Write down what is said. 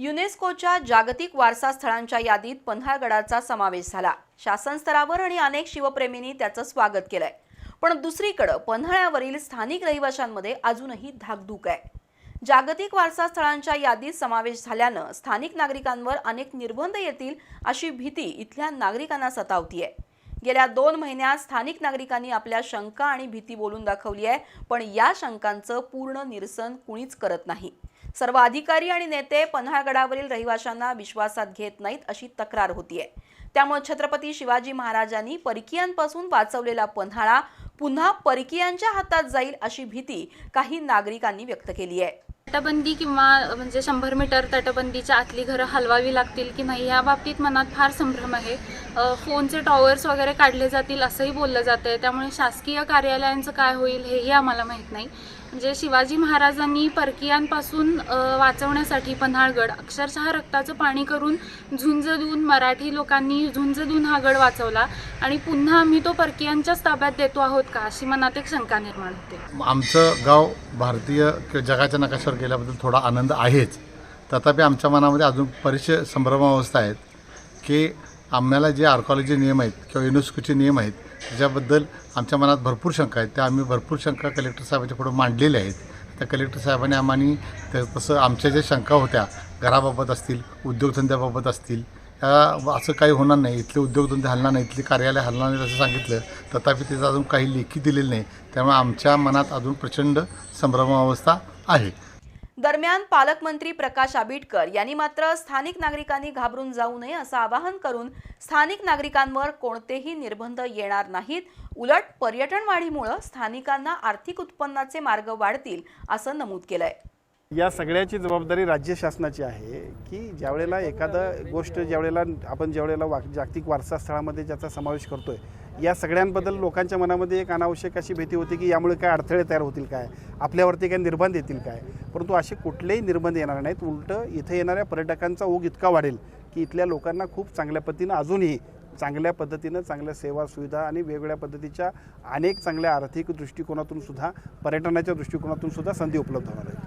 युनेस्कोच्या जागतिक वारसा स्थळांच्या यादीत पन्हाळगडाचा समावेश झाला. शासन स्तरावर आणि अनेक शिवप्रेमींनी त्याचं स्वागत केलंय. पण दुसरीकडं पन्हाळ्यावरील स्थानिक रहिवाशांमध्ये अजूनही धाकधूक आहे. जागतिक वारसा स्थळांच्या यादीत समावेश झाल्यानं स्थानिक नागरिकांवर अनेक निर्बंध येतील अशी भीती इथल्या नागरिकांना सतावतीये. गेल्या दोन महिन्यात स्थानिक नागरिकांनी आपल्या शंका आणि भीती बोलून दाखवली आहे पण या शंकांचं पूर्ण निरसन कुणीच करत नाही. सर्व अधिकारी आणि नेते पन्हाळगडावरील रहिवाशांना विश्वासात घेत नाहीत अशी तक्रार होतीये. त्यामुळे छत्रपती शिवाजी महाराजांनी परकीयांपासून वाचवलेला पन्हाळा पुन्हा परकीयांच्या हातात जाईल अशी भीती काही नागरिकांनी व्यक्त केली आहे तटबंदी किंवा म्हणजे शंभर मीटर तटबंदीच्या आतली घरं हलवावी लागतील की नाही या बाबतीत मनात फार संभ्रम आहे. फोनचे टॉवर्स वगैरे काढले जातील असंही बोललं जातं आहे त्यामुळे शासकीय कार्यालयांचं काय होईल हेही आम्हाला माहीत नाही. म्हणजे शिवाजी महाराजांनी परकीयांपासून वाचवण्यासाठी पन्हाळगड अक्षरशः रक्ताचं पाणी करून झुंज देऊन मराठी लोकांनी झुंज देऊन हा गड वाचवला. आणि पुन्हा आम्ही तो परकीयांच्याच ताब्यात देतो आहोत का अशी मनात एक शंका निर्माण होते. आमचं गाव भारतीय किंवा जगाच्या नकाशावर गेल्याबद्दल थोडा आनंद आहेच. तथापि आमच्या मनामध्ये अजून बरेचसे संभ्रमावस्था आहेत की आम्हाला जे आर्कॉलॉजी नियम आहेत किंवा युनेस्कोचे नियम आहेत त्याच्याबद्दल आमच्या मनात भरपूर शंका आहेत. त्या आम्ही भरपूर शंका कलेक्टर साहेबांच्या पुढे मांडलेल्या आहेत. त्या कलेक्टर साहेबांनी आम्हाला त्या तसं आमच्या ज्या शंका होत्या घराबाबत असतील उद्योगधंद्याबाबत असतील या असं काही होणार नाही. इथले उद्योगधंदे हलणार नाही इथले कार्यालय हलणार नाही असं सांगितलं. तथापि त्याचं अजून काही लेखी दिलेलं नाही. त्यामुळे आमच्या मनात अजून प्रचंड संभ्रमावस्था आहे. दरम्यान पालकमंत्री प्रकाश आबिटकर यांनी मात्र स्थानिक नागरिकांनी घाबरून जाऊ नये असं आवाहन करून स्थानिक नागरिकांवर कोणतेही निर्बंध येणार नाहीत. उलट पर्यटन वाढीमुळं स्थानिकांना आर्थिक उत्पन्नाचे मार्ग वाढतील असं नमूद केलंय. या सगळ्याची जबाबदारी राज्य शासनाची आहे की ज्यावेळेला एखादं गोष्ट ज्यावेळेला आपण ज्यावेळेला वा जागतिक वारसा स्थळामध्ये ज्याचा समावेश करतोय या सगळ्यांबद्दल लोकांच्या मनामध्ये एक अनावश्यक अशी भीती होती की यामुळे काय अडथळे तयार होतील काय? आपल्यावरती काय निर्बंध येतील काय? परंतु असे कुठलेही निर्बंध येणार नाहीत. उलटं इथे येणाऱ्या पर्यटकांचा ओघ इतका वाढेल की इथल्या लोकांना खूप चांगल्या पद्धतीनं अजूनही चांगल्या पद्धतीनं चांगल्या सेवा सुविधा आणि वेगवेगळ्या पद्धतीच्या अनेक चांगल्या आर्थिक दृष्टिकोनातून सुद्धा पर्यटनाच्या दृष्टिकोनातून सुद्धा संधी उपलब्ध होणार आहे.